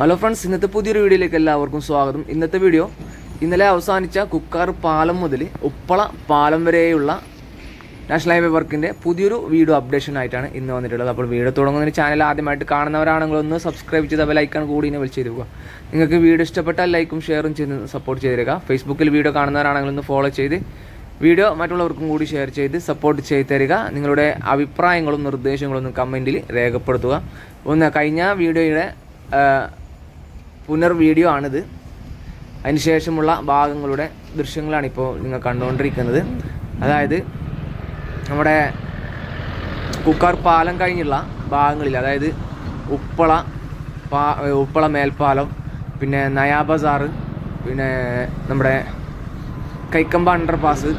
Hello friends ഇന്നത്തെ പുതിയൊരു വീഡിയോയിലേക്ക് എല്ലാവർക്കും സ്വാഗതം. ഇന്നത്തെ വീഡിയോ ഇന്നലെ അവസാനിച്ച കുക്കാർ പാലം മുതൽ ഉപ്പള പാലം വരെയുള്ള നാഷണൽ ഹൈവേ വർക്കിന്റെ പുതിയൊരു വീഡിയോ അപ്ഡേഷൻ ആയിട്ടാണ് ഇന്ന് വന്നിട്ടുള്ളത്. അപ്പോൾ വീഡിയോ തുടങ്ങുന്നതിന് ചാനൽ ആദ്യമായിട്ട് കാണുന്നവരാണെങ്കിൽ ഒന്ന് സബ്സ്ക്രൈബ് ചെയ്ത ബെലൈക്കൺ കൂടി ഇനി വിളിച്ച് തരിക നിങ്ങൾക്ക് വീഡിയോ ഇഷ്ടപ്പെട്ടാൽ ലൈക്കും ഷെയറും ചെയ്ത് സപ്പോർട്ട് ചെയ്തിരിക്കുക. ഫേസ്ബുക്കിൽ വീഡിയോ കാണുന്നവരാണെങ്കിൽ ഒന്ന് ഫോളോ ചെയ്ത് വീഡിയോ മറ്റുള്ളവർക്കും കൂടി ഷെയർ ചെയ്ത് സപ്പോർട്ട് ചെയ്ത് തരിക. നിങ്ങളുടെ അഭിപ്രായങ്ങളും നിർദ്ദേശങ്ങളും ഒന്ന് കമന്റിൽ രേഖപ്പെടുത്തുക. ഒന്ന് കഴിഞ്ഞ വീഡിയോയുടെ പുനർ വീഡിയോ ആണിത്. അതിനുശേഷമുള്ള ഭാഗങ്ങളുടെ ദൃശ്യങ്ങളാണ് ഇപ്പോൾ നിങ്ങൾ കണ്ടുകൊണ്ടിരിക്കുന്നത്. അതായത് നമ്മുടെ കുക്കാർ പാലം കഴിഞ്ഞുള്ള ഭാഗങ്ങളിൽ അതായത് ഉപ്പള പാ ഉപ്പള മേൽപ്പാലം പിന്നെ നയാ ബസാറ് പിന്നെ നമ്മുടെ കൈക്കമ്പ അണ്ടർപാസ്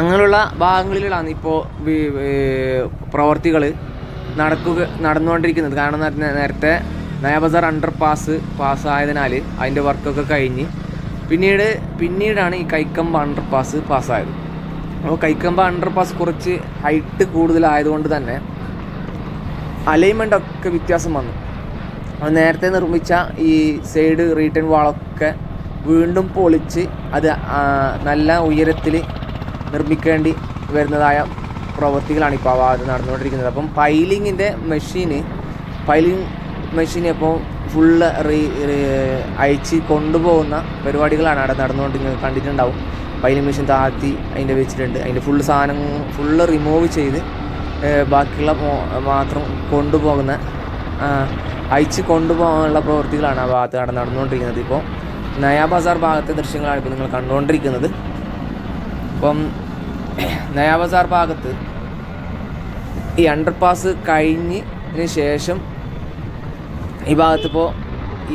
അങ്ങനെയുള്ള ഭാഗങ്ങളിലാണ് ഇപ്പോൾ പ്രവർത്തികൾ നടക്കുക നടന്നുകൊണ്ടിരിക്കുന്നത്. കാരണം നേരത്തെ നയാബസാർ അണ്ടർ പാസ് പാസ്സായതിനാൽ അതിന്റെ വർക്കൊക്കെ കഴിഞ്ഞ് പിന്നീട് പിന്നീടാണ് ഈ കൈക്കമ്പ അണ്ടർ പാസ് പാസ്സായത് അപ്പോൾ കൈക്കമ്പ അണ്ടർ പാസ് കുറച്ച് ഹൈറ്റ് കൂടുതലായതുകൊണ്ട് തന്നെ അലൈൻമെന്റ് ഒക്കെ വ്യത്യാസം വന്നു. നേരത്തെ നിർമ്മിച്ച ഈ സൈഡ് റീട്ടേൺ വാളൊക്കെ വീണ്ടും പൊളിച്ച് അത് നല്ല ഉയരത്തിൽ നിർമ്മിക്കേണ്ടി വരുന്നതായ പ്രവൃത്തികളാണ് ഇപ്പോൾ അത് നടന്നുകൊണ്ടിരിക്കുന്നത്. അപ്പം പൈലിങ്ങിന്റെ മെഷീന് പൈലിംഗ് മെഷീൻ ഇപ്പോൾ ഫുള്ള് റീ അയച്ച് കൊണ്ടുപോകുന്ന പരിപാടികളാണ് അവിടെ നടന്നുകൊണ്ട് കണ്ടിട്ടുണ്ടാവും. പൈലിംഗ് മെഷീൻ താഴ്ത്തി അതിന്റെ വെച്ചിട്ടുണ്ട്. അതിന്റെ ഫുള്ള് സാധനം ഫുള്ള് റിമൂവ് ചെയ്ത് ബാക്കിയുള്ള മാത്രം കൊണ്ടുപോകുന്ന അയച്ച് കൊണ്ടുപോകാനുള്ള പ്രവൃത്തികളാണ് ആ ഭാഗത്ത് അവിടെ നടന്നുകൊണ്ടിരിക്കുന്നത്. ഇപ്പോൾ നയാ ബസാർ ഭാഗത്തെ ദൃശ്യങ്ങളാണ് ഇപ്പോൾ നിങ്ങൾ കണ്ടുകൊണ്ടിരിക്കുന്നത്. അപ്പം നയാ ബസാർ ഭാഗത്ത് ഈ അണ്ടർ പാസ് കഴിഞ്ഞതിന് ശേഷം ഈ ഭാഗത്തിപ്പോൾ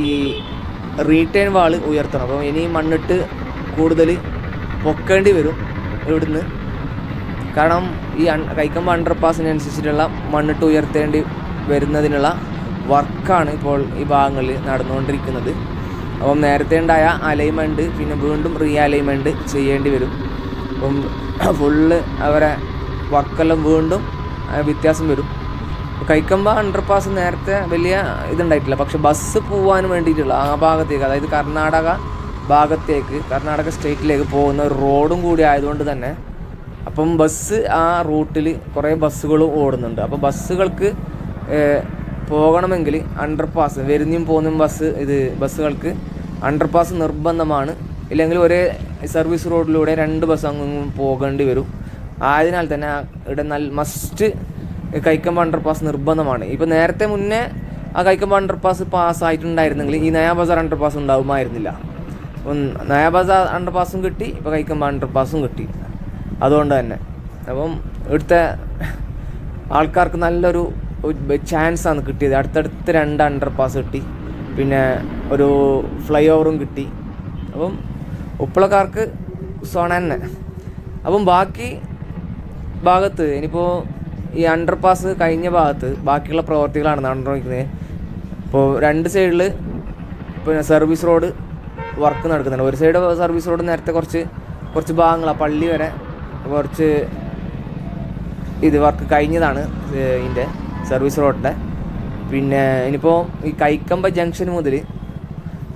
ഈ റീറ്റേൺ വാൾ ഉയർത്തണം. അപ്പോൾ ഇനി മണ്ണിട്ട് കൂടുതൽ പൊക്കേണ്ടി വരും ഇവിടുന്ന്. കാരണം ഈ കൈക്കമ്പ അണ്ടർ പാസിനനുസരിച്ചിട്ടുള്ള മണ്ണിട്ട് ഉയർത്തേണ്ടി വരുന്നതിനുള്ള വർക്കാണ് ഇപ്പോൾ ഈ ഭാഗങ്ങളിൽ നടന്നുകൊണ്ടിരിക്കുന്നത്. അപ്പം നേരത്തെ ഉണ്ടായ അലൈൻമെന്റ് പിന്നെ വീണ്ടും റീ അലൈൻമെന്റ് ചെയ്യേണ്ടി വരും. അപ്പം ഫുള്ള് അവരെ വർക്കെല്ലാം വീണ്ടും വ്യത്യാസം വരും. കൈക്കമ്പ അണ്ടർപാസ് നേരത്തെ വലിയ ഇതുണ്ടായിട്ടില്ല. പക്ഷെ ബസ് പോകാൻ വേണ്ടിയിട്ടുള്ള ആ ഭാഗത്തേക്ക് അതായത് കർണാടക ഭാഗത്തേക്ക് കർണാടക സ്റ്റേറ്റിലേക്ക് പോകുന്ന ഒരു റോഡും കൂടി ആയതുകൊണ്ട് തന്നെ അപ്പം ബസ് ആ റൂട്ടിൽ കുറേ ബസ്സുകളും ഓടുന്നുണ്ട്. അപ്പോൾ ബസ്സുകൾക്ക് പോകണമെങ്കിൽ അണ്ടർ പാസ് വരുന്നതും പോകുന്നതും ബസ് ഇത് ബസ്സുകൾക്ക് അണ്ടർപാസ് നിർബന്ധമാണ്. ഇല്ലെങ്കിൽ ഒരേ സർവീസ് റോഡിലൂടെ രണ്ട് ബസ് അങ്ങും പോകേണ്ടി വരും. ആയതിനാൽ തന്നെ ഇവിടെ നല്ല മസ്റ്റ് കൈക്കമ്പ അണ്ടർപാസ് നിർബന്ധമാണ്. ഇപ്പോൾ നേരത്തെ മുന്നേ ആ കൈക്കമ്പ അണ്ടർപാസ് പാസ്സായിട്ടുണ്ടായിരുന്നെങ്കിൽ ഈ നയാ ബസാർ അണ്ടർപാസ് ഉണ്ടാവുമായിരുന്നില്ല. നയാ ബസാർ അണ്ടർപാസും കിട്ടി ഇപ്പോൾ കൈക്കമ്പ അണ്ടർപാസും കിട്ടി. അതുകൊണ്ട് തന്നെ. അപ്പം ഇവിടുത്തെ ആൾക്കാർക്ക് നല്ലൊരു ചാൻസാണ് കിട്ടിയത്. അടുത്തടുത്ത് രണ്ട് അണ്ടർപാസ് കിട്ടി. പിന്നെ ഒരു ഫ്ലൈ ഓവറും കിട്ടി. അപ്പം ഉപ്പളക്കാർക്ക് സോണ തന്നെ. അപ്പം ബാക്കി ഭാഗത്ത് ഇനിയിപ്പോൾ ഈ അണ്ടർ പാസ് കഴിഞ്ഞ ഭാഗത്ത് ബാക്കിയുള്ള പ്രവർത്തികളാണ് നടന്നുകൊണ്ടിരിക്കുന്നത് ഇപ്പോൾ രണ്ട് സൈഡിൽ പിന്നെ സർവീസ് റോഡ് വർക്ക് നടക്കുന്നുണ്ട്. ഒരു സൈഡ് സർവീസ് റോഡ് നേരത്തെ കുറച്ച് കുറച്ച് ഭാഗങ്ങളാണ് പള്ളി വരെ കുറച്ച് ഇത് വർക്ക് കഴിഞ്ഞതാണ് ഇതിന്റെ സർവീസ് റോഡിന്റെ പിന്നെ ഇനിയിപ്പോൾ ഈ കൈക്കമ്പ ജംഗ്ഷൻ മുതൽ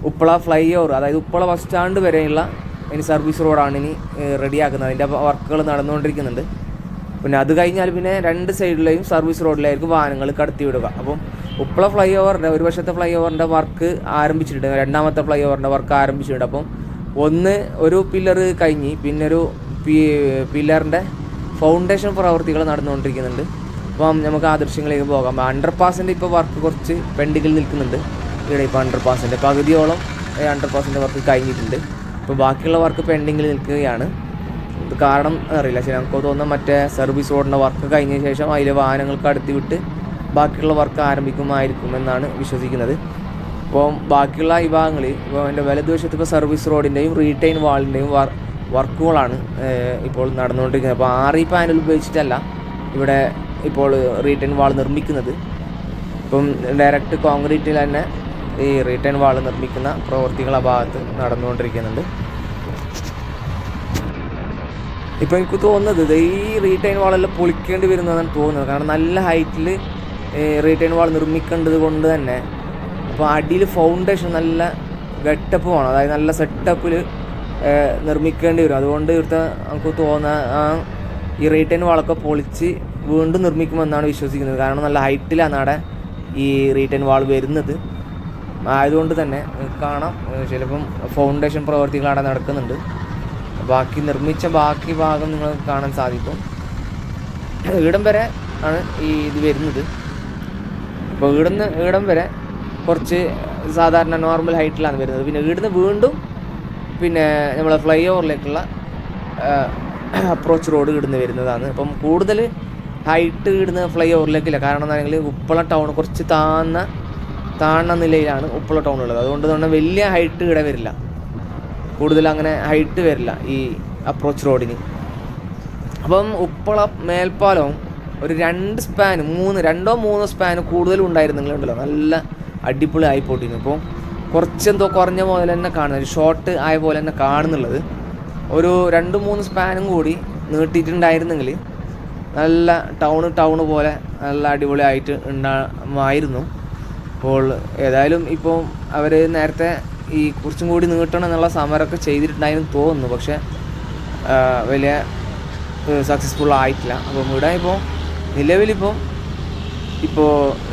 ഉപ്പള ഫ്ലൈ ഓവർ അതായത് ഉപ്പള ബസ് സ്റ്റാൻഡ് വരെയുള്ള ഇനി സർവീസ് റോഡാണ് ഇനി റെഡിയാക്കുന്നത് അതിന്റെ വർക്കുകൾ നടന്നുകൊണ്ടിരിക്കുന്നുണ്ട്. പിന്നെ അത് കഴിഞ്ഞാൽ പിന്നെ രണ്ട് സൈഡിലെയും സർവീസ് റോഡിലായിരിക്കും വാഹനങ്ങൾ കടത്തിവിടുക. അപ്പം ഉപ്പള ഫ്ലൈ ഓവറിന്റെ ഒരു വശത്തെ ഫ്ലൈ ഓവറിന്റെ വർക്ക് ആരംഭിച്ചിട്ടുണ്ട്. രണ്ടാമത്തെ ഫ്ലൈ ഓവറിന്റെ വർക്ക് ആരംഭിച്ചിട്ടുണ്ട്. അപ്പം ഒന്ന് ഒരു പില്ലർ കഴിഞ്ഞ് പിന്നെ ഒരു പില്ലറിന്റെ ഫൗണ്ടേഷൻ പ്രവർത്തികൾ നടന്നുകൊണ്ടിരിക്കുന്നുണ്ട്. അപ്പം നമുക്ക് ആ ദൃശ്യങ്ങളിലേക്ക് പോകാം. അണ്ടർ പാസിന്റെ ഇപ്പോൾ വർക്ക് കുറച്ച് പെൻഡിങ്ങിൽ നിൽക്കുന്നുണ്ട്. ഇവിടെ ഇപ്പോൾ അണ്ടർ പാസിന്റെ പകുതിയോളം അണ്ടർ പാസിന്റെ വർക്ക് കഴിഞ്ഞിട്ടുണ്ട്. ഇപ്പോൾ ബാക്കിയുള്ള വർക്ക് പെൻഡിങ്ങിൽ നിൽക്കുകയാണ്. ഇത് കാരണം അറിയില്ല. ശരി നമുക്ക് തോന്നുന്ന മറ്റേ സർവീസ് റോഡിന്റെ വർക്ക് കഴിഞ്ഞ ശേഷം അതിലെ വാഹനങ്ങൾക്ക് അടുത്ത് വിട്ട് ബാക്കിയുള്ള വർക്ക് ആരംഭിക്കുമായിരിക്കും എന്നാണ് വിശ്വസിക്കുന്നത്. ഇപ്പോൾ ബാക്കിയുള്ള ഈ ഭാഗങ്ങളിൽ ഇപ്പോൾ എന്റെ വലതുവശത്ത് ഇപ്പോൾ സർവീസ് റോഡിന്റെയും റീറ്റെയിൻ വാളിന്റെയും വർക്കുകളാണ് ഇപ്പോൾ നടന്നുകൊണ്ടിരിക്കുന്നത്. അപ്പോൾ ഇ പാനൽ ഉപയോഗിച്ചിട്ടല്ല ഇവിടെ ഇപ്പോൾ റീറ്റെയിൻ വാൾ നിർമ്മിക്കുന്നത്. ഇപ്പം ഡയറക്റ്റ് കോൺക്രീറ്റിൽ തന്നെ ഈ റീറ്റേൺ വാൾ നിർമ്മിക്കുന്ന പ്രവൃത്തികൾ ആ ഭാഗത്ത് നടന്നുകൊണ്ടിരിക്കുന്നുണ്ട്. ഇപ്പം എനിക്ക് തോന്നുന്നത് ഈ റീറ്റൈൻ വാളെല്ലാം പൊളിക്കേണ്ടി വരുന്നതാണ് തോന്നുന്നത്. കാരണം നല്ല ഹൈറ്റിൽ റീറ്റൈൻ വാൾ നിർമ്മിക്കേണ്ടത് കൊണ്ട് തന്നെ അപ്പോൾ അടിയിൽ ഫൗണ്ടേഷൻ നല്ല ഗട്ടപ്പ് വേണം. അതായത് നല്ല സെറ്റപ്പിൽ നിർമ്മിക്കേണ്ടി വരും. അതുകൊണ്ട് ഇവിടുത്തെ നമുക്ക് തോന്നുന്ന ആ ഈ റീറ്റൈൻ വാളൊക്കെ പൊളിച്ച് വീണ്ടും നിർമ്മിക്കുമെന്നാണ് വിശ്വസിക്കുന്നത്. കാരണം നല്ല ഹൈറ്റിലാണ് അവിടെ ഈ റീറ്റൈൻ വാൾ വരുന്നത്. ആയതുകൊണ്ട് തന്നെ കാണാം. ചിലപ്പം ഫൗണ്ടേഷൻ പ്രവർത്തികൾ അവിടെ നടക്കുന്നുണ്ട്. ബാക്കി നിർമ്മിച്ച ബാക്കി ഭാഗം നിങ്ങൾക്ക് കാണാൻ സാധിക്കും. ഇവിടം വരെ ആണ് ഈ ഇത് വരുന്നത്. അപ്പോൾ ഇവിടുന്ന് ഇവിടം വരെ കുറച്ച് സാധാരണ നോർമൽ ഹൈറ്റിലാണ് വരുന്നത്. പിന്നെ ഇവിടുന്ന് വീണ്ടും പിന്നെ നമ്മളെ ഫ്ലൈ ഓവറിലേക്കുള്ള അപ്രോച്ച് റോഡ് ഇടുന്ന് വരുന്നതാണ്. അപ്പം കൂടുതൽ ഹൈറ്റ് ഇടുന്ന ഫ്ലൈ ഓവറിലേക്കില്ല കാരണം എന്താണെങ്കിൽ ഉപ്പള ടൗൺ കുറച്ച് താഴ്ന്ന താഴ്ന്ന നിലയിലാണ് ഉപ്പള ടൗൺ ഉള്ളത്. അതുകൊണ്ട് തന്നെ വലിയ ഹൈറ്റ് ഇട വരില്ല. കൂടുതൽ അങ്ങനെ ഹൈറ്റ് വരില്ല ഈ അപ്രോച്ച് റോഡിന് അപ്പം ഉപ്പള മേൽപ്പാലവും ഒരു രണ്ട് സ്പാൻ മൂന്ന് രണ്ടോ മൂന്നോ സ്പാൻ കൂടുതലും ഉണ്ടായിരുന്നെങ്കിലുണ്ടല്ലോ നല്ല അടിപൊളി ആയിപ്പോട്ടിരുന്നു അപ്പോൾ കുറച്ചെന്തോ കുറഞ്ഞ പോലെ തന്നെ കാണുന്നത് ഷോർട്ട് ആയ പോലെ തന്നെ കാണുന്നുള്ളത്. ഒരു രണ്ട് മൂന്ന് സ്പാനും കൂടി നീട്ടിയിട്ടുണ്ടായിരുന്നെങ്കിൽ നല്ല ടൗൺ ടൗൺ പോലെ നല്ല അടിപൊളിയായിട്ട് ഉണ്ടായിരുന്നു അപ്പോൾ ഏതായാലും ഇപ്പോൾ അവർ നേരത്തെ ഈ കുറച്ചും കൂടി നീട്ടണം എന്നുള്ള സമരമൊക്കെ ചെയ്തിട്ടുണ്ടായിരുന്നു തോന്നുന്നു. പക്ഷെ വലിയ സക്സസ്ഫുൾ ആയിട്ടില്ല. അപ്പോൾ ഇവിടെ ഇപ്പോൾ നിലവിലിപ്പോൾ ഇപ്പോൾ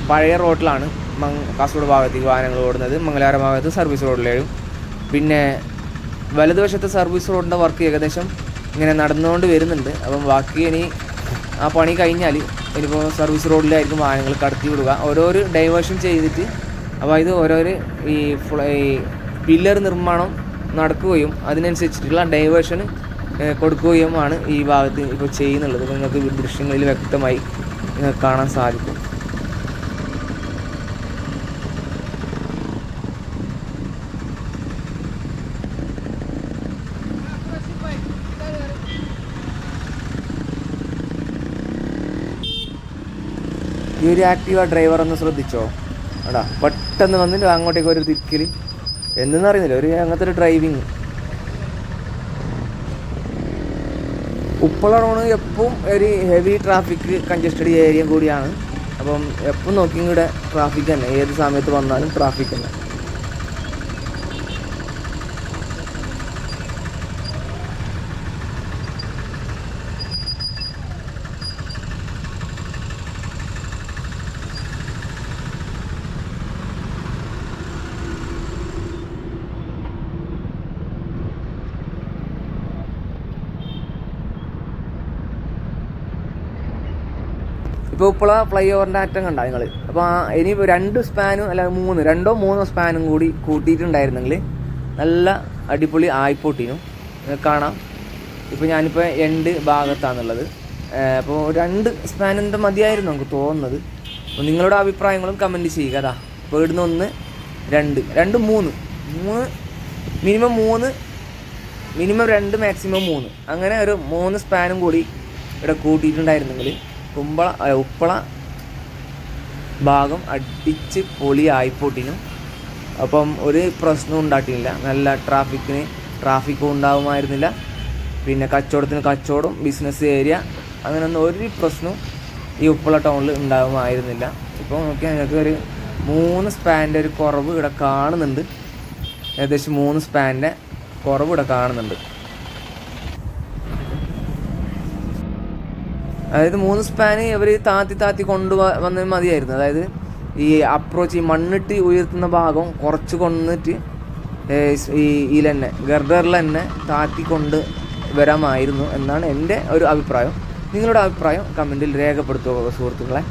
പഴയ റോഡിലാണ് മങ് കാസർഗോഡ് ഭാഗത്തേക്ക് വാഹനങ്ങൾ ഓടുന്നത്. മംഗലാര ഭാഗത്ത് സർവീസ് റോഡിലേഴും പിന്നെ വലതുവശത്തെ സർവീസ് റോഡിന്റെ വർക്ക് ഏകദേശം ഇങ്ങനെ നടന്നുകൊണ്ട് വരുന്നുണ്ട്. അപ്പം ബാക്കി ഇനി ആ പണി കഴിഞ്ഞാൽ ഇനിയിപ്പോൾ സർവീസ് റോഡിലായിരിക്കും വാഹനങ്ങൾ കടത്തി വിടുക. ഓരോരോ ഡൈവേർഷൻ ചെയ്തിട്ട് അപ്പോൾ ഇത് ഓരോരോ ഈ പില്ലർ നിർമ്മാണം നടക്കുകയും അതിനനുസരിച്ചിട്ടുള്ള ഡൈവേർഷൻ കൊടുക്കുകയുമാണ് ഈ ഭാഗത്ത് ഇപ്പോൾ ചെയ്യുന്നുള്ളത്. നിങ്ങൾക്ക് ദൃശ്യങ്ങളിൽ വ്യക്തമായി കാണാൻ സാധിക്കും. ഈ ഒരു ആക്റ്റീവ ഡ്രൈവർ ഒന്ന് ശ്രദ്ധിച്ചോ? എടാ പെട്ടെന്ന് വന്നിട്ട് അങ്ങോട്ടേക്ക് ഒരു തിരിക്കൽ എന്തെന്ന് അറിയുന്നില്ല. ഒരു അങ്ങനത്തെ ഒരു ഡ്രൈവിങ് ഉപ്പളാണ് റോഡ് എപ്പം ഒരു ഹെവി ട്രാഫിക് കൺജസ്റ്റഡ് ഏരിയ കൂടിയാണ്. അപ്പം എപ്പം നോക്കിയും ഇവിടെ ട്രാഫിക് തന്നെ. ഏത് സമയത്ത് വന്നാലും ട്രാഫിക് തന്നെ. ഇപ്പോൾ ഇപ്പോൾ ഫ്ലൈ ഓവറിന്റെ അറ്റം കണ്ട നിങ്ങൾ അപ്പോൾ ഇനി രണ്ട് സ്പാനും അല്ല മൂന്ന് രണ്ടോ മൂന്നോ സ്പാനും കൂടി കൂട്ടിയിട്ടുണ്ടായിരുന്നെങ്കിൽ നല്ല അടിപൊളി ആയിപ്പോട്ടിനും. കാണാം. ഇപ്പോൾ ഞാനിപ്പോൾ എണ്ട് ഭാഗത്താണുള്ളത് അപ്പോൾ രണ്ട് സ്പാനിന്റെ മതിയായിരുന്നു നമുക്ക് തോന്നുന്നത്. അപ്പോൾ നിങ്ങളുടെ അഭിപ്രായങ്ങളും കമന്റ് ചെയ്യുക അതാ ഇപ്പോൾ ഇവിടുന്ന് ഒന്ന് രണ്ട്. രണ്ട് മൂന്ന്. മൂന്ന് മിനിമം മൂന്ന് മിനിമം രണ്ട് മാക്സിമം മൂന്ന്. അങ്ങനെ ഒരു മൂന്ന് സ്പാനും കൂടി ഇവിടെ കൂട്ടിയിട്ടുണ്ടായിരുന്നെങ്കിൽ കുമ്പള ഉപ്പള ഭാഗം അടിച്ച് പൊളിയായിപ്പോട്ടിനും അപ്പം ഒരു പ്രശ്നവും ഉണ്ടാക്കിയില്ല നല്ല ട്രാഫിക്കിന് ട്രാഫിക്കും ഉണ്ടാവുമായിരുന്നില്ല. പിന്നെ കച്ചവടത്തിന് കച്ചവടം ബിസിനസ് ഏരിയ അങ്ങനെയൊന്നും ഒരു പ്രശ്നവും ഈ ഉപ്പള ടൗണിൽ ഉണ്ടാവുമായിരുന്നില്ല. ഇപ്പോൾ നോക്കിയാൽ നിങ്ങൾക്ക് ഒരു മൂന്ന് സ്പാന്റെ ഒരു കുറവ് ഇവിടെ കാണുന്നുണ്ട്. ഏകദേശം മൂന്ന് സ്പാന്റെ കുറവ് ഇവിടെ കാണുന്നുണ്ട്. അതായത് മൂന്ന് സ്പാന് ഇവർ താത്തി താത്തി കൊണ്ടു വന്ന മതിയായിരുന്നു. അതായത് ഈ അപ്രോച്ച് ഈ മണ്ണിട്ട് ഉയർത്തുന്ന ഭാഗം കുറച്ച് കൊണ്ടിട്ട് ഈ ഇതിൽ തന്നെ ഗർഡറിൽ തന്നെ താത്തി കൊണ്ട് വരാമായിരുന്നു എന്നാണ് എന്റെ ഒരു അഭിപ്രായം. നിങ്ങളുടെ അഭിപ്രായം കമന്റിൽ രേഖപ്പെടുത്തുക സുഹൃത്തുക്കളെ.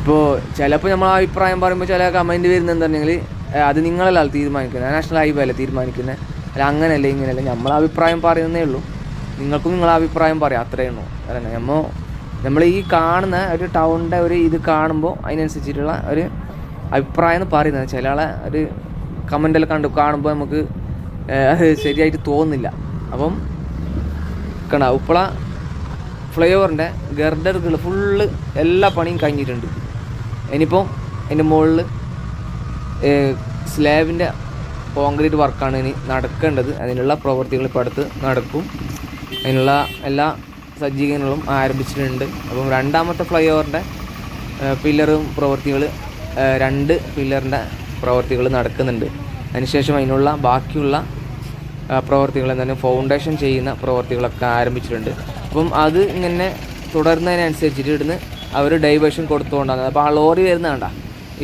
ഇപ്പോൾ ചിലപ്പോൾ നമ്മൾ അഭിപ്രായം പറയുമ്പോൾ ചില കമന്റ് വരുന്നത് എന്താണെങ്കിൽ അത് നിങ്ങളല്ല തീരുമാനിക്കുന്നത്. നാഷണൽ ഹൈവേ അല്ലേ തീരുമാനിക്കുന്നത്? അല്ല അങ്ങനെയല്ല ഇങ്ങനെയല്ല? നമ്മളെ അഭിപ്രായം പറയുന്നേ ഉള്ളൂ. നിങ്ങൾക്കും നിങ്ങളെ അഭിപ്രായം പറയാം. അത്രയേ ഉള്ളൂ. അല്ല നമ്മൾ നമ്മൾ ഈ കാണുന്ന ഒരു ടൗണിന്റെ ഒരു ഇത് കാണുമ്പോൾ അതിനനുസരിച്ചിട്ടുള്ള ഒരു അഭിപ്രായം എന്ന് പറയുന്നത് ചില ആളെ ഒരു കമന്റെല്ലാം കണ്ടു കാണുമ്പോൾ നമുക്ക് ശരിയായിട്ട് തോന്നുന്നില്ല. അപ്പം കണ്ട ഉപ്പള ഫ്ലൈ ഓവറിന്റെ ഗർഡറുകൾ ഫുള്ള് എല്ലാ പണിയും കഴിഞ്ഞിട്ടുണ്ട്. ഇനിയിപ്പോൾ അതിന്റെ മുകളിൽ സ്ലാബിന്റെ കോൺക്രീറ്റ് വർക്കാണ് ഇനി നടക്കേണ്ടത്. അതിനുള്ള പ്രവൃത്തികൾ ഇപ്പോൾ അടുത്ത് നടക്കും. അതിനുള്ള എല്ലാ സജ്ജീകരണങ്ങളും ആരംഭിച്ചിട്ടുണ്ട്. അപ്പം രണ്ടാമത്തെ ഫ്ലൈ ഓവറിന്റെ പില്ലറും പ്രവൃത്തികൾ രണ്ട് പില്ലറിന്റെ പ്രവൃത്തികൾ നടക്കുന്നുണ്ട്. അതിനുശേഷം അതിനുള്ള ബാക്കിയുള്ള പ്രവർത്തികൾ എന്താണ് ഫൗണ്ടേഷൻ ചെയ്യുന്ന പ്രവർത്തികളൊക്കെ ആരംഭിച്ചിട്ടുണ്ട്. അപ്പം അത് ഇങ്ങനെ തുടരുന്നതിനനുസരിച്ചിട്ട് ഇവിടുന്ന് അവർ ഡൈവേഷൻ കൊടുത്തുകൊണ്ടാണ് അപ്പോൾ ആ ലോറി വരുന്ന കണ്ട?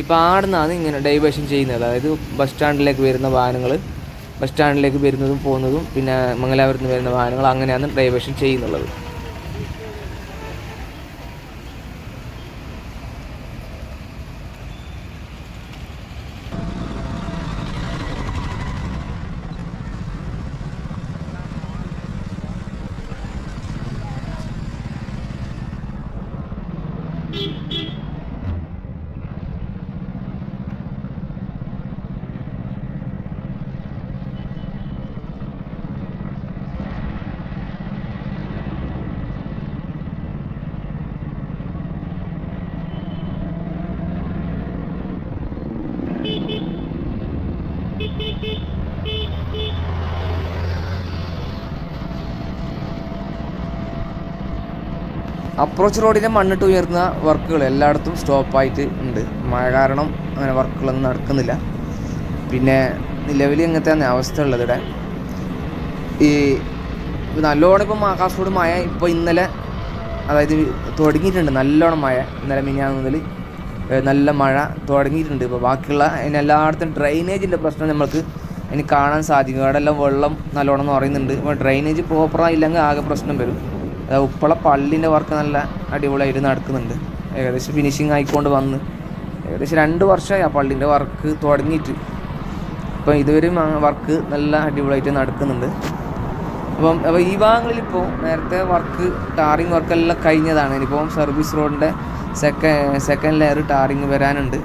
ഇപ്പോൾ ആടുന്നാണ് ഇങ്ങനെ ഡൈവേഷൻ ചെയ്യുന്നത്. അതായത് ബസ് സ്റ്റാൻഡിലേക്ക് വരുന്ന വാഹനങ്ങൾ ബസ് സ്റ്റാൻഡിലേക്ക് വരുന്നതും പോകുന്നതും പിന്നെ മംഗലാപുരത്ത് നിന്ന് വരുന്ന വാഹനങ്ങൾ അങ്ങനെയാണ് ഡൈവേഷൻ ചെയ്യുന്നുള്ളത്. അപ്രോച്ച് റോഡിന്റെ മണ്ണിട്ട് ഉയർന്ന വർക്കുകൾ എല്ലായിടത്തും സ്റ്റോപ്പായിട്ട് ഉണ്ട്. മഴ കാരണം അങ്ങനെ വർക്കുകളൊന്നും നടക്കുന്നില്ല. പിന്നെ നിലവിൽ ഇങ്ങനത്തെ അവസ്ഥ ഉള്ളത് ഇവിടെ. ഈ നല്ലോണം ഇപ്പം കാസർഗോഡ് മഴ ഇപ്പോൾ ഇന്നലെ അതായത് തുടങ്ങിയിട്ടുണ്ട്. നല്ലോണം മഴ. ഇന്നലെ മിനിയാന്ന് മുതൽ നല്ല മഴ തുടങ്ങിയിട്ടുണ്ട്. ഇപ്പോൾ ബാക്കിയുള്ള അതിന് എല്ലായിടത്തും ഡ്രൈനേജിന്റെ പ്രശ്നം നമ്മൾക്ക് ഇനി കാണാൻ സാധിക്കും. അവിടെ എല്ലാം വെള്ളം നല്ലോണം എന്ന് പറയുന്നുണ്ട് അപ്പോൾ ഡ്രൈനേജ് പ്രോപ്പറായില്ലെങ്കിൽ ആകെ പ്രശ്നം വരും. ഉപ്പള പള്ളിന്റെ വർക്ക് നല്ല അടിപൊളിയായിട്ട് നടക്കുന്നുണ്ട്. ഏകദേശം ഫിനിഷിങ് ആയിക്കൊണ്ട് വന്ന്. ഏകദേശം രണ്ട് വർഷമായി ആ പള്ളിന്റെ വർക്ക് തുടങ്ങിയിട്ട്. ഇപ്പം ഇതുവരെയും വർക്ക് നല്ല അടിപൊളിയായിട്ട് നടക്കുന്നുണ്ട്. അപ്പം അപ്പോൾ ഈ ഭാഗങ്ങളിൽ ഇപ്പോൾ നേരത്തെ വർക്ക് ടാറിങ് വർക്കെല്ലാം കഴിഞ്ഞതാണ്. ഇനിയിപ്പം സർവീസ് റോഡിന്റെ സെക്കൻഡ് സെക്കൻഡ് ലെയർ ടാറിങ് വരാനുണ്ട്.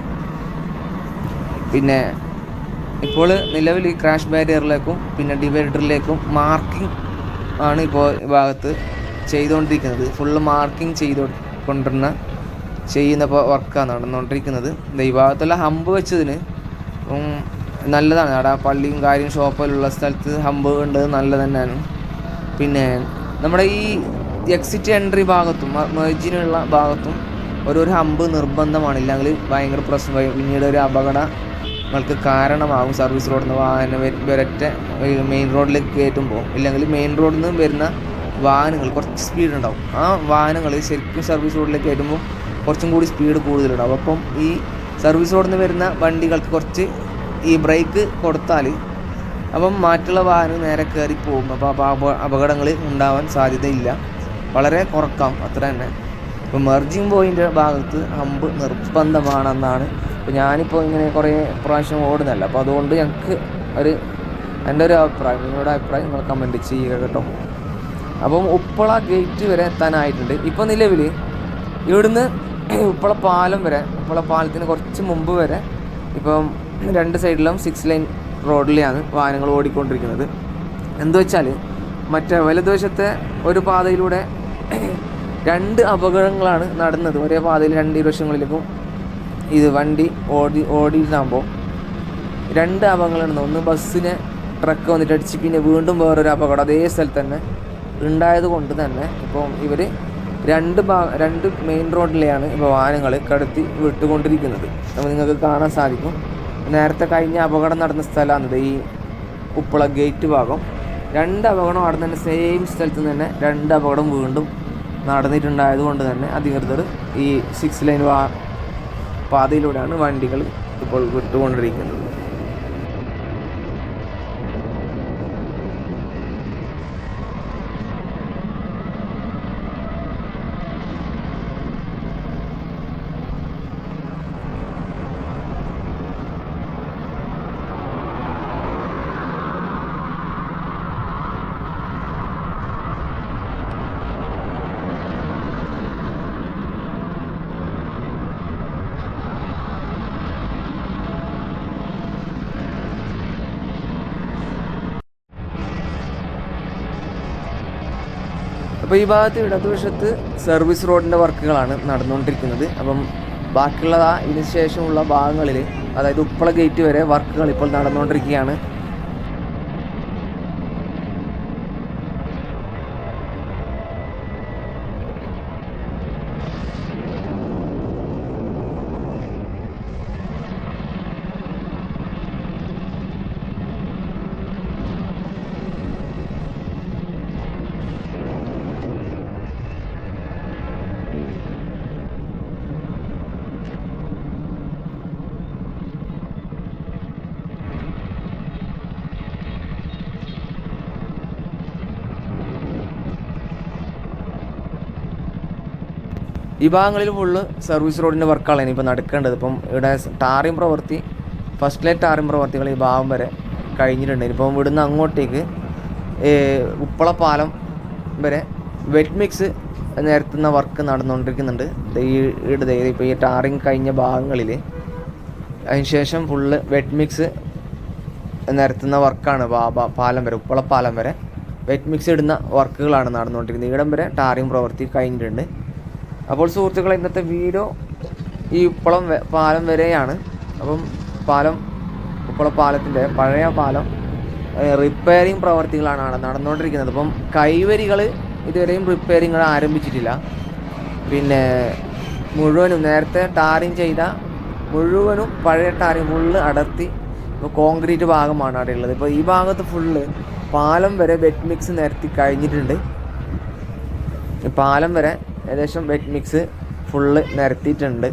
പിന്നെ ഇപ്പോൾ നിലവിൽ ഈ ക്രാഷ് ബാരിയറിലേക്കും പിന്നെ ഡിവൈഡറിലേക്കും മാർക്കിംഗ് ആണ് ഇപ്പോൾ ഈ ഭാഗത്ത് ചെയ്തുകൊണ്ടിരിക്കുന്നത്. ഫുള്ള് മാർക്കിംഗ് ചെയ്തു കൊണ്ടിരുന്ന ചെയ്യുന്ന വർക്കാണ് നടന്നുകൊണ്ടിരിക്കുന്നത്. ദേ ഹമ്പ് വെച്ചതിന് നല്ലതാണ്. അവിടെ പള്ളിയും കാര്യം ഷോപ്പിലുള്ള സ്ഥലത്ത് ഹമ്പ് ഉണ്ട് നല്ലത് തന്നെയാണ്. പിന്നെ നമ്മുടെ ഈ എക്സിറ്റ് എൻട്രി ഭാഗത്തും മെർജിനുള്ള ഭാഗത്തും ഓരോരു ഹമ്പ് നിർബന്ധമാണ്. ഇല്ലെങ്കിൽ ഭയങ്കര പ്രശ്നമായി പിന്നീട് ഒരു അപകടങ്ങൾക്ക് കാരണമാകും. സർവീസ് റോഡിൽ നിന്ന് വാഹനം വരട്ടെ മെയിൻ റോഡിലേക്ക് കയറ്റുമ്പോൾ ഇല്ലെങ്കിൽ മെയിൻ റോഡിൽ നിന്ന് വരുന്ന വാഹനങ്ങൾ കുറച്ച് സ്പീഡ് ഉണ്ടാവും. ആ വാഹനങ്ങൾ ശരിക്കും സർവീസ് റോഡിലേക്ക് വരുമ്പോൾ കുറച്ചും കൂടി സ്പീഡ് കൂടുതലുണ്ടാവും. അപ്പം ഈ സർവീസ് റോഡിൽ നിന്ന് വരുന്ന വണ്ടികൾക്ക് കുറച്ച് ഈ ബ്രേക്ക് കൊടുത്താൽ അപ്പം മറ്റുള്ള വാഹനം നേരെ കയറി പോകും. അപ്പോൾ അപകടങ്ങൾ ഉണ്ടാവാൻ സാധ്യതയില്ല. വളരെ കുറക്കാം. അത്ര തന്നെ. ഇപ്പോൾ മെർജിങ് പോയിന്റെ ഭാഗത്ത് ഹമ്പ് നിർബന്ധമാണെന്നാണ്. ഇപ്പോൾ ഞാനിപ്പോൾ ഇങ്ങനെ കുറേ പ്രാവശ്യം ഓടുന്നല്ല അപ്പോൾ അതുകൊണ്ട് ഞങ്ങൾക്ക് ഒരു എന്റെ ഒരു അഭിപ്രായം നിങ്ങളുടെ അഭിപ്രായം നിങ്ങൾ കമന്റ് ചെയ്യുക കേട്ടോ. അപ്പം ഉപ്പള ഗേറ്റ് വരെ എത്താനായിട്ടുണ്ട്. ഇപ്പം നിലവിൽ ഇവിടുന്ന് ഉപ്പള പാലം വരെ ഉപ്പള പാലത്തിന് കുറച്ച് മുമ്പ് വരെ ഇപ്പം രണ്ട് സൈഡിലും സിക്സ് ലൈൻ റോഡിലെയാണ് വാഹനങ്ങൾ ഓടിക്കൊണ്ടിരിക്കുന്നത്. എന്തു വെച്ചാൽ മറ്റേ വലതുവശത്തെ ഒരു പാതയിലൂടെ രണ്ട് അപകടങ്ങളാണ് നടന്നത്. ഒരേ പാതയിൽ രണ്ട് ഇരുവശങ്ങളിലേക്കും ഇത് വണ്ടി ഓടി ഓടിയിട്ടാകുമ്പോൾ രണ്ട് അപകടങ്ങളാണ് ഒന്ന് ബസ്സിനെ ട്രക്ക് വന്നിട്ട് അടിച്ച് പിന്നെ വീണ്ടും വേറൊരു അപകടം. അതേ സ്ഥലത്ത് തന്നെ ഉണ്ടായത് കൊണ്ട് തന്നെ ഇപ്പം ഇവർ രണ്ട് ഭാ രണ്ട് മെയിൻ റോഡിലെയാണ് ഇപ്പോൾ വാഹനങ്ങൾ കടത്തി വിട്ടുകൊണ്ടിരിക്കുന്നത്. അപ്പോൾ നിങ്ങൾക്ക് കാണാൻ സാധിക്കും. നേരത്തെ കഴിഞ്ഞ അപകടം നടന്ന സ്ഥലമാണ് ഈ ഉപ്പള ഗേറ്റ് ഭാഗം. രണ്ട് അപകടം അവിടെ തന്നെ സെയിം സ്ഥലത്ത് തന്നെ രണ്ട് അപകടം വീണ്ടും നടന്നിട്ടുണ്ടായത് കൊണ്ട് തന്നെ അധികൃതർ ഈ സിക്സ് ലൈൻ വാ പാതയിലൂടെയാണ് വണ്ടികൾ ഇപ്പോൾ വിട്ടുകൊണ്ടിരിക്കുന്നത്. അപ്പോൾ ഈ ഭാഗത്ത് ഇടതുവശത്ത് സർവീസ് റോഡിന്റെ വർക്കുകളാണ് നടന്നുകൊണ്ടിരിക്കുന്നത്. അപ്പം ബാക്കിയുള്ള ആ ഇതിന് ശേഷമുള്ള ഭാഗങ്ങളിൽ അതായത് ഉപ്പള ഗേറ്റ് വരെ വർക്കുകൾ ഇപ്പോൾ നടന്നുകൊണ്ടിരിക്കുകയാണ്. ഈ ഭാഗങ്ങളിൽ ഫുള്ള് സർവീസ് റോഡിന്റെ വർക്കാണ് ഇനിയിപ്പോൾ നടക്കേണ്ടത്. ഇപ്പം ഇവിടെ ടാറിയും പ്രവൃത്തി ഫസ്റ്റ് ലൈറ്റ് ടാറിയും പ്രവർത്തികൾ ഈ ഭാഗം വരെ കഴിഞ്ഞിട്ടുണ്ട്. ഇനിയിപ്പം ഇവിടുന്ന് അങ്ങോട്ടേക്ക് ഉപ്പള പാലം വരെ വെറ്റ് മിക്സ് നിരത്തുന്ന വർക്ക് നടന്നുകൊണ്ടിരിക്കുന്നുണ്ട്. ഈ ഇപ്പോൾ ഈ ടാറിങ് കഴിഞ്ഞ ഭാഗങ്ങളിൽ അതിനുശേഷം ഫുള്ള് വെറ്റ് മിക്സ് നിരത്തുന്ന വർക്കാണ് പാലം വരെ ഉപ്പള പാലം വരെ വെറ്റ് മിക്സ് ഇടുന്ന വർക്കുകളാണ് നടന്നുകൊണ്ടിരിക്കുന്നത്. ഇവിടം വരെ ടാറിങ് പ്രവൃത്തി കഴിഞ്ഞിട്ടുണ്ട്. അപ്പോൾ സുഹൃത്തുക്കളെ ഇന്നത്തെ വീഡിയോ ഈ ഉപ്പളം പാലം വരെയാണ്. അപ്പം പാലം ഉപ്പള പാലത്തിന്റെ പഴയ പാലം റിപ്പയറിങ് പ്രവർത്തികളാണ് നടന്നുകൊണ്ടിരിക്കുന്നത്. അപ്പം കൈവരികൾ ഇതുവരെയും റിപ്പയറിങ്ങൾ ആരംഭിച്ചിട്ടില്ല. പിന്നെ മുഴുവനും നേരത്തെ ടാറിങ് ചെയ്ത മുഴുവനും പഴയ ടാറിങ് ഫുള്ള് അടർത്തി ഇപ്പോൾ കോൺക്രീറ്റ് ഭാഗമാണ് അവിടെ ഉള്ളത്. ഇപ്പോൾ ഈ ഭാഗത്ത് ഫുള്ള് പാലം വരെ വെറ്റ് മിക്സ് നിരത്തി കഴിഞ്ഞിട്ടുണ്ട്. പാലം വരെ ഏകദേശം വെറ്റ് മിക്സ് ഫുള്ള് നിരത്തിയിട്ടുണ്ട്.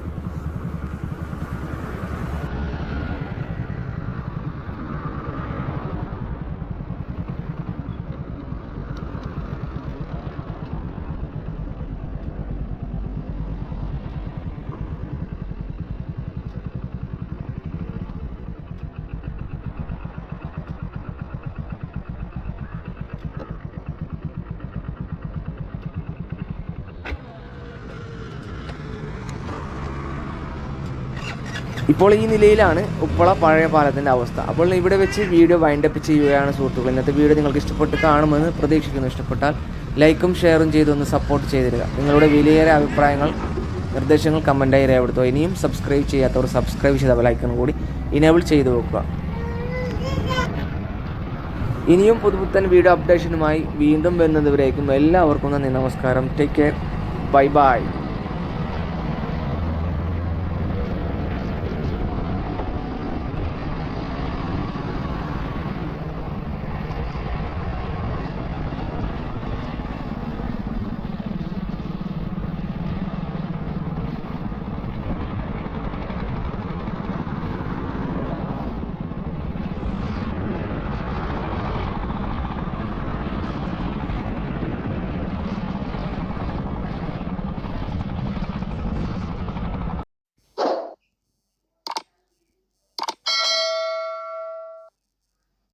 ഇപ്പോൾ ഈ നിലയിലാണ് ഉപ്പള പഴയ പാലത്തിന്റെ അവസ്ഥ. അപ്പോൾ ഇവിടെ വെച്ച് വീഡിയോ വൈൻഡപ്പ് ചെയ്യുകയാണ് സുഹൃത്തുക്കൾ ഇന്നത്തെ വീഡിയോ നിങ്ങൾക്ക് ഇഷ്ടപ്പെട്ട് കാണുമെന്ന് പ്രതീക്ഷിക്കുന്നു. ഇഷ്ടപ്പെട്ടാൽ ലൈക്കും ഷെയറും ചെയ്തൊന്ന് സപ്പോർട്ട് ചെയ്തിരുക നിങ്ങളുടെ വിലയേറെ അഭിപ്രായങ്ങൾ നിർദ്ദേശങ്ങൾ കമന്റായി രേഖപ്പെടുത്തുക. ഇനിയും സബ്സ്ക്രൈബ് ചെയ്യാത്തവർ സബ്സ്ക്രൈബ് ചെയ്ത ബെലൈക്കൺ കൂടി ഇനേബിൾ ചെയ്തു വെക്കുക. ഇനിയും പുതുപുത്തൻ വീഡിയോ അപ്ഡേഷനുമായി വീണ്ടും വരുന്നതുവരേക്കും എല്ലാവർക്കും നന്ദി. നമസ്കാരം. Take care bye bye